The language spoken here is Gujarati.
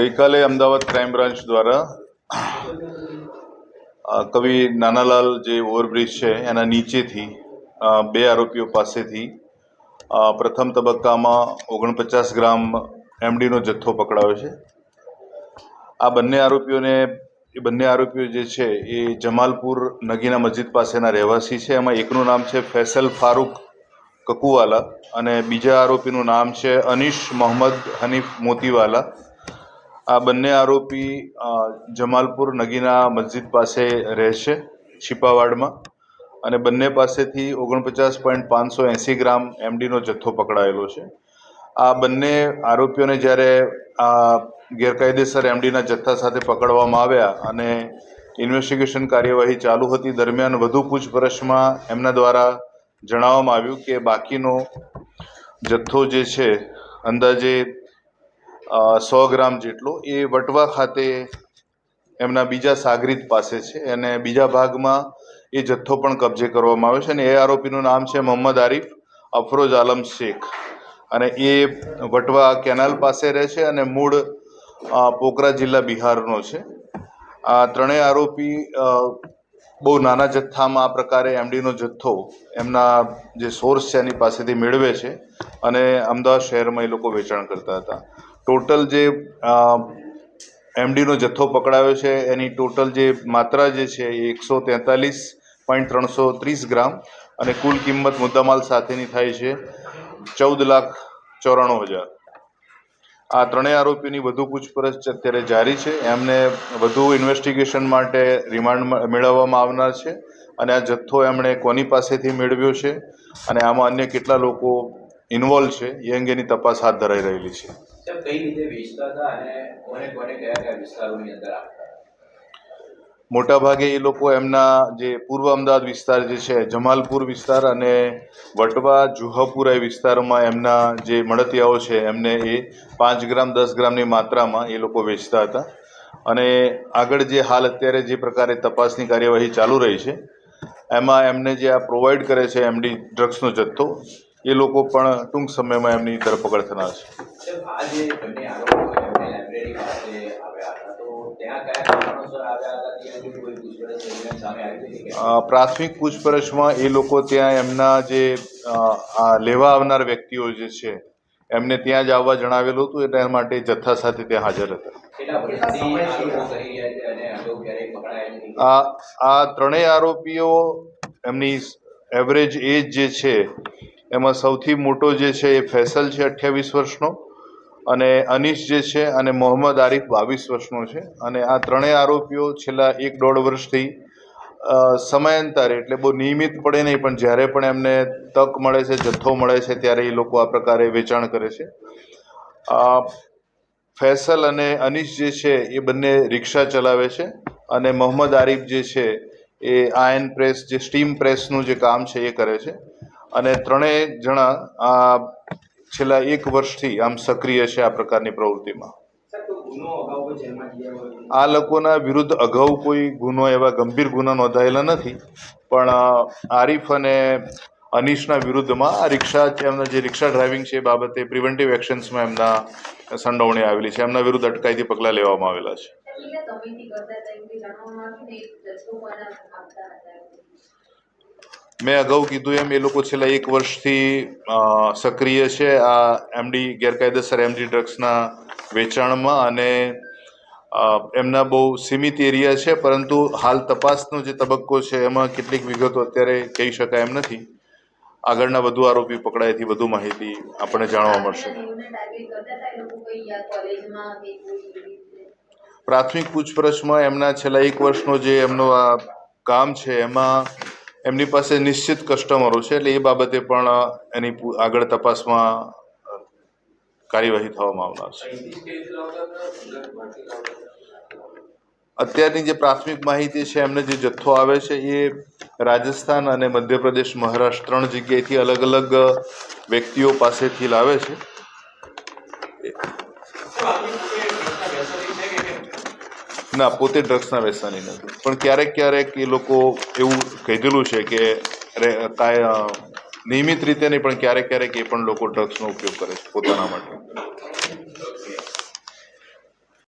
ગઈકાલે અમદાવાદ ક્રાઇમ બ્રાન્ચ દ્વારા કવિ નાનાલાલ જે ઓવરબ્રિજ છે, એના નીચેથી બે આરોપીઓ પાસેથી પ્રથમ તબક્કામાં ઓગણપચાસ ગ્રામ એમડીનો જથ્થો પકડાયો છે. આ બંને આરોપીઓને, એ બંને આરોપીઓ જે છે, એ જમાલપુર નગીના મસ્જિદ પાસેના રહેવાસી છે. એમાં એકનું નામ છે ફૈસલ ફારૂક કકુવાલા અને બીજા આરોપીનું નામ છે અનીશ મોહમ્મદ હનીફ મોતીવાલા. આ બંને આરોપી જમાલપુર નગીના મસ્જિદ પાસે રહે છે છીપાવાડમાં. અને બંને પાસેથી ઓગણપચાસ પોઈન્ટ પાંચસો એંસી ગ્રામ એમડીનો જથ્થો પકડાયેલો છે. આ બંને આરોપીઓને જ્યારે આ ગેરકાયદેસર એમડીના જથ્થા સાથે પકડવામાં આવ્યા અને ઇન્વેસ્ટિગેશન કાર્યવાહી ચાલુ હતી દરમિયાન વધુ પૂછપરછમાં એમના દ્વારા જણાવવામાં આવ્યું કે બાકીનો જથ્થો જે છે, અંદાજે સો ગ્રામ જેટલો. એ વટવા ખાતે એમના બીજા સાગરીત પાસે છે અને બીજા ભાગમાં એ જથ્થો પણ કબજે કરવામાં આવ્યો છે અને એ આરોપીનું નામ છે મોહમ્મદ આરીફ અફરોજ આલમ શેખ. અને એ વટવા કેનાલ પાસે રહે છે અને મૂળ પોકરા જિલ્લા બિહારનો છે. આ ત્રણેય આરોપી બહુ નાના જથ્થામાં આ પ્રકારે એમડીનો જથ્થો એમના જે સોર્સ છે એની પાસેથી મેળવે છે અને અમદાવાદ શહેરમાં એ લોકો વેચાણ કરતા હતા. ટોટલ જે એમડીનો જથ્થો પકડાયો છે, એની ટોટલ જે માત્રા જે છે એ એકસો તેતાલીસ પોઈન્ટ ત્રણસો ત્રીસ ગ્રામ અને કુલ કિંમત મુદ્દામાલ સાથેની થાય છે ચૌદ લાખ ચોરાણું હજાર. આ ત્રણેય આરોપીની વધુ પૂછપરછ અત્યારે જારી છે. એમને વધુ ઇન્વેસ્ટિગેશન માટે રિમાન્ડ મેળવવામાં આવનાર છે અને આ જથ્થો એમણે કોની પાસેથી મેળવ્યો છે અને આમાં અન્ય કેટલા લોકો ઇન્વોલ્વ છે એ અંગેની તપાસ હાથ ધરાઈ રહેલી છે. મોટાભાગે એ લોકો એમના જે પૂર્વ અમદાવાદ વિસ્તાર જે છે જમાલપુર વિસ્તાર અને વટવા જુહાપુરા એ વિસ્તારમાં એમના જે મળતિયાઓ છે એમને એ પાંચ ગ્રામ દસ ગ્રામની માત્રામાં એ લોકો વેચતા હતા. અને આગળ જે હાલ અત્યારે જે પ્રકારે તપાસની કાર્યવાહી ચાલુ રહી છે એમાં એમને જે આ પ્રોવાઈડ કરે છે એમડી ડ્રગ્સનો જથ્થો એ લોકો પણ ટૂંક સમયમાં એમની ધરપકડ થનાર છે. પ્રાથમિક પૂછપરછમાં એ લોકો ત્યાં એમના જે આ લેવા આવનાર વ્યક્તિઓ જે છે એમને ત્યાં જ આવવા જણાવેલું હતું એટલે એના માટે જથ્થા સાથે ત્યાં હાજર હતા. આ આ ત્રણેય આરોપીઓ એમની એવરેજ એજ જે છે એમાં સૌથી મોટો જે છે એ ફેસલ છે અઠ્યાવીસ વર્ષનો અને અનીશ જે છે અને મોહમ્મદ આરીફ બાવીસ વર્ષનો છે. અને આ ત્રણેય આરોપીઓ છેલ્લા એક દોઢ વર્ષથી સમયાંતરે, એટલે બહુ નિયમિત પડે નહીં, પણ જ્યારે પણ એમને તક મળે છે, જથ્થો મળે છે, ત્યારે એ લોકો આ પ્રકારે વેચાણ કરે છે. ફેસલ અને અનીશ જે છે એ બંને રિક્ષા ચલાવે છે અને મોહમ્મદ આરીફ જે છે એ આયન પ્રેસ, જે સ્ટીમ પ્રેસનું જે કામ છે એ કરે છે. અને ત્રણેય જણા આ છેલ્લા એક વર્ષથી આમ સક્રિય છે આ પ્રકારની પ્રવૃત્તિમાં. આ લોકોના વિરુદ્ધ અગાઉ કોઈ ગુનો એવા ગંભીર ગુના નોંધાયેલા નથી પણ આરીફ અને અનીશના વિરુદ્ધમાં આ રિક્ષા એમના જે રિક્ષા ડ્રાઇવિંગ છે એ બાબતે પ્રિવેન્ટિવ એક્શન્સમાં એમના સંડોવણી આવેલી છે એમના વિરુદ્ધ અટકાયતી પગલાં લેવામાં આવેલા છે. મેં અગાઉ કીધું એમ, એ લોકો છેલ્લા એક વર્ષથી સક્રિય છે આ એમડી ગેરકાયદેસર એમડી ડ્રગ્સના વેચાણમાં અને એમના બહુ સીમિત એરિયા છે, પરંતુ હાલ તપાસનો જે તબક્કો છે, એમાં કેટલીક વિગતો અત્યારે કહી શકાય એમ નથી. આગળના વધુ આરોપી પકડાયથી વધુ માહિતી આપણને જાણવા મળશે. પ્રાથમિક પૂછપરછમાં એમના છેલ્લા એક વર્ષનો જે એમનો આ કામ છે, એમાં એમની પાસે નિશ્ચિત કસ્ટમરો છે, એટલે એ બાબતે પણ એની આગળ તપાસમાં કાર્યવાહી થવામાં આવનાર છે. અત્યારની જે પ્રાથમિક માહિતી છે, એમને જે જથ્થો આવે છે, એ રાજસ્થાન અને મધ્યપ્રદેશ, મહારાષ્ટ્ર ત્રણ જગ્યાએથી અલગ અલગ વ્યક્તિઓ પાસેથી લાવે છે. ના, પોતે ડ્રગ્સના વ્યસની નથી. પણ ક્યારેક ક્યારેક એ લોકો એવું કહેલું છે કે નિયમિત રીતે નહીં, પણ ક્યારેક ક્યારેક એ પણ લોકો ડ્રગ્સનો ઉપયોગ કરે છે પોતાના માટે.